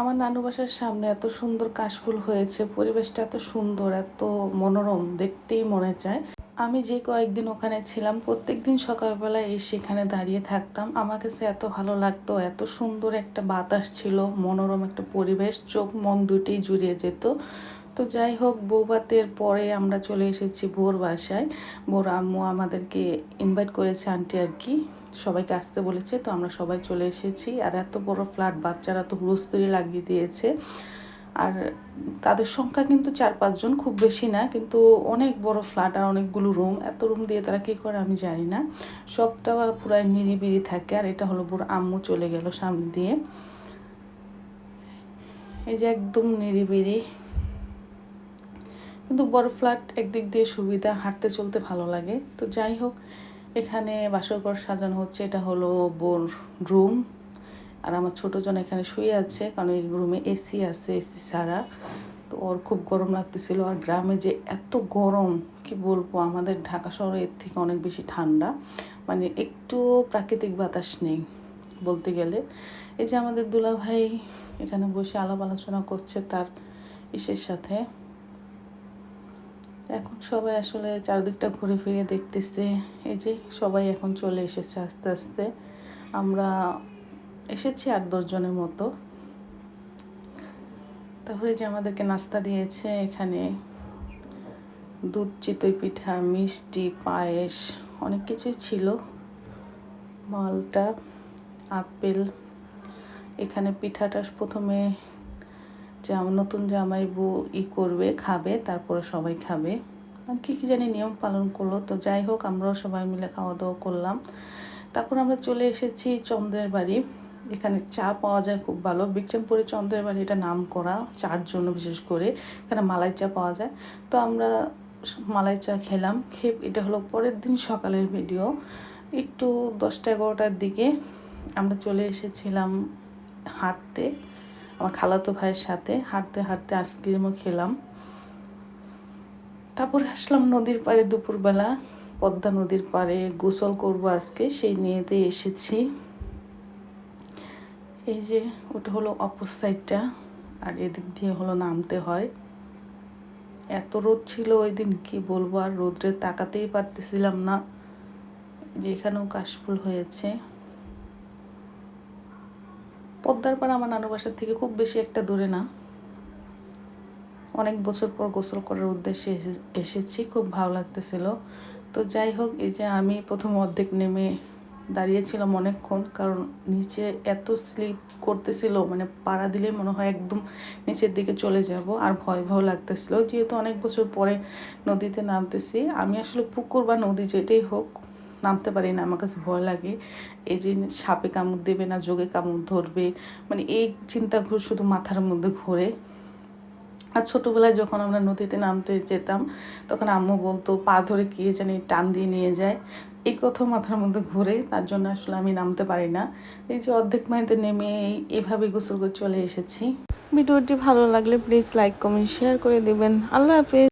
আমার নানু বাসার সামনে এত সুন্দর কাশফুল হয়েছে, পরিবেশটা এত সুন্দর, এত মনোরম, দেখতেই মনে চায়। আমি যে কয়েকদিন ওখানে ছিলাম প্রত্যেক দিন সকালবেলা এই সেখানে দাঁড়িয়ে থাকতাম। আমার কাছে এত ভালো লাগতো, এত সুন্দর একটা বাতাস ছিল, মনোরম একটা পরিবেশ, চোখ মন দুটেই জুড়িয়ে যেত। তো যাই হোক বৌবাতের পরে আমরা চলে এসেছি বোর বাসায়। বোর আম্মু আমাদেরকে ইনভাইট করেছে, আন্টি, আর কি? সবাইকে আসতে বলেছে, তো আমরা সবাই চলে এসেছি। আর এত বড় ফ্ল্যাট, বাচ্চারা তো হুলস্থুরি লাগিয়ে দিয়েছে। আর তাদের সংখ্যা কিন্তু চার পাঁচজন খুব বেশি না, কিন্তু অনেক বড় ফ্ল্যাট আর অনেকগুলো রুম এত রুম দিয়ে তারা কী করে আমি জানি না। সবটা পুরাই নিরিবিরি থাকে। আর এটা হলো পুরো আম্মু চলে গেল সামনে দিয়ে। এই যে একদম নিরিবিরি কিন্তু বড় ফ্ল্যাট একদিক দিয়ে সুবিধা, হাঁটতে চলতে ভালো লাগে। তো যাই হোক এখানে বাসরঘর সাজানো হচ্ছে, এটা হলো বোর রুম। আর আমার ছোটো জন এখানে শুয়ে আছে, কারণ এই রুমে এসি আছে, এসি ছাড়া। তো ওর খুব গরম লাগতেছিল, আর গ্রামে যে এত গরম, কি বলব, আমাদের ঢাকা শহরে এর থেকে অনেক বেশি ঠান্ডা। মানে একটু প্রাকৃতিক বাতাস নেই, বলতে গেলে। এই যে আমাদের দুলাভাই এখানে বসে আলাপ আলোচনা করছে তার ইসের সাথে। এখন সবাই আসলে চারদিকটা ঘুরে ফিরে দেখতেছে। এই যে সবাই এখন চলে এসেছে আস্তে আস্তে। আমরা এসেছি আট দশজনের মতো। তারপরে যে আমাদেরকে নাস্তা দিয়েছে এখানে দুধ, চিতই পিঠা, মিষ্টি, পায়েস, অনেক কিছুই ছিল। মালটা, আপেল। এখানে পিঠাটা প্রথমে নতুন জামাই বউ ই করবে, খাবে, তারপরে সবাই খাবে। আর কী কী জানি নিয়ম পালন করল। তো যাই হোক, আমরাও সবাই মিলে খাওয়া দাওয়া করলাম। তারপর আমরা চলে এসেছি চন্দ্রের বাড়ি। এখানে চা পাওয়া যায় খুব ভালো। বিক্রমপুরে চন্দ্রের বাড়ি এটা নাম করা, চার জন্য বিশেষ করে। এখানে মালাই চা পাওয়া যায়। তো আমরা মালাই চা খেলাম। খেয়ে, এটা হলো পরের দিন সকালের ভিডিও। একটু দশটা এগারোটার দিকে আমরা চলে এসেছিলাম হাঁটতে। আমার খালাতো ভাইয়ের সাথে হাঁটতে হাঁটতে আইসক্রিমও খেলাম। তারপরে আসলাম নদীর পাড়ে দুপুরবেলা, পদ্মা নদীর পাড়ে গোসল করব আজকে, সেই নিয়েতে এসেছি। এই যে ওটা হলো অপর সাইডটা, আর এদিক দিয়ে হলো নামতে হয়। এত রোদ ছিল ওই দিন, কি বলব, আর রোদ্রে তাকাতেই পারতেছিলাম না। যে এখানেও কাশফুল হয়েছে। পদ্মার পাড়া আমার নানু বাসার থেকে খুব বেশি একটা দূরে না। অনেক বছর পর গোসল করার উদ্দেশ্যে এসেছি, খুব ভালো লাগতেছিল। তো যাই হোক, এই যে আমি প্রথম অর্ধেক নেমে দাঁড়িয়েছিলাম অনেকক্ষণ, কারণ নিচে এত স্লিপ করতেছিল মানে পাড়া দিলে মনে হয় একদম নিচের দিকে চলে যাব, আর ভয় ভয় লাগতেছিল। যেহেতু অনেক বছর পরে নদীতে নামতেছি, আমি আসলে পুকুর বা নদী যেটাই হোক নামতে পারি না, আমার কাছে ভয় লাগে। এই যে সাপে কামড় দেবে না যোগে কামড় ধরবে মানে এই চিন্তা ঘুর শুধু মাথার মধ্যে ঘোরে। আর ছোটোবেলায় যখন আমরা নদীতে নামতে যেতাম, তখন আম্মু বলতো, পা ধরে কে জানি টান দিয়ে নিয়ে যায়। এই কথা মাথার মধ্যে ঘুরে, তার জন্য আসলে আমি নামতে পারি না। এই যে অর্ধেক মাইতে নেমে এইভাবে গোসল করে চলে এসেছি। ভিডিওটি ভালো লাগলে প্লিজ লাইক কমেন্ট শেয়ার করে দেবেন। আল্লাহ হাফিজ।